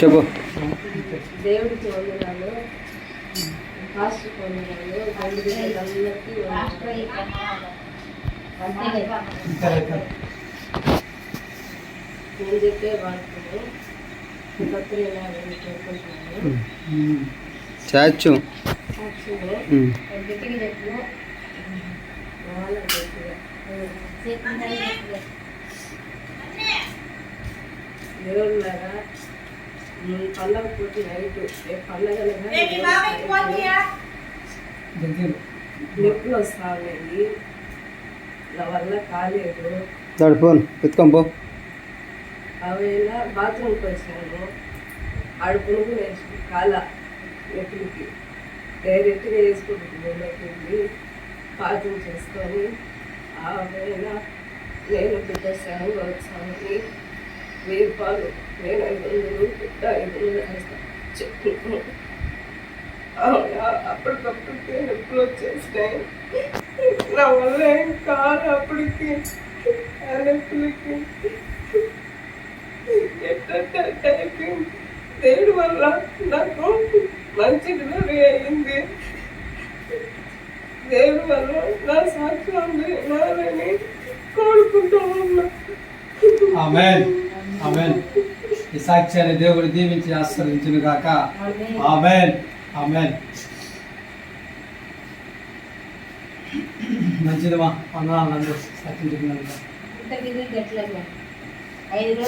చెప్పు. దేవుడికి వందనాలు పాస్టర్ వందనాలు తండ్రి బిడ్డలందరికీ. నేను చెప్పే వాడుతున్నాను భక్తులు ఎలా కోరుకుంటున్నాను గట్టిగా చెప్పు. వాళ్ళ గట్టిగా దేవుళ్ళగా పండగ పూర్తి నైట్ రేపు పండగ నొప్పులు వస్తా ఉన్నాయి నా వల్ల కాలేదు. ఫోన్ ఎత్తుకొని పో. ఆవేళ బాత్రూమ్కి వచ్చాను. ఆడ పునుగు వేసి కాల నొప్పులకి డైరెక్ట్గా వేసుకుంటుంది వెళ్ళి బాత్రూమ్ చేసుకొని ఆవేళ నేను బిడ్డ శాంగా వచ్చామని వెయ్యి రూపాయలు నేను ఐదు వందలు పెద్ద ఐదు వందలు వేస్తాను చెప్పు అవునా? అప్పటికప్పుడు నొప్పులు వచ్చేసినాయి. నా వల్ల ఏం కాదు అప్పటికి ఆ నొప్పులకి ఎట్టంటే అయిపోయింది దేవుడి వల్ల? నాకు మంచి డెలివరీ అయింది. దేవుడి వల్ల? నా సాక్ష్యం వినాలని కోరుకుంటూ ఉన్నా. ఆమెన్. ఈ సాక్ష్యాన్ని దేవుడు దీవించి ఆశీర్వదించును గాక ఆమెన్. ఆమెన్. మంచిదమ్మా. అన్నా సాక్ష్యం చెప్పినందుకు. ఐదు రోజులు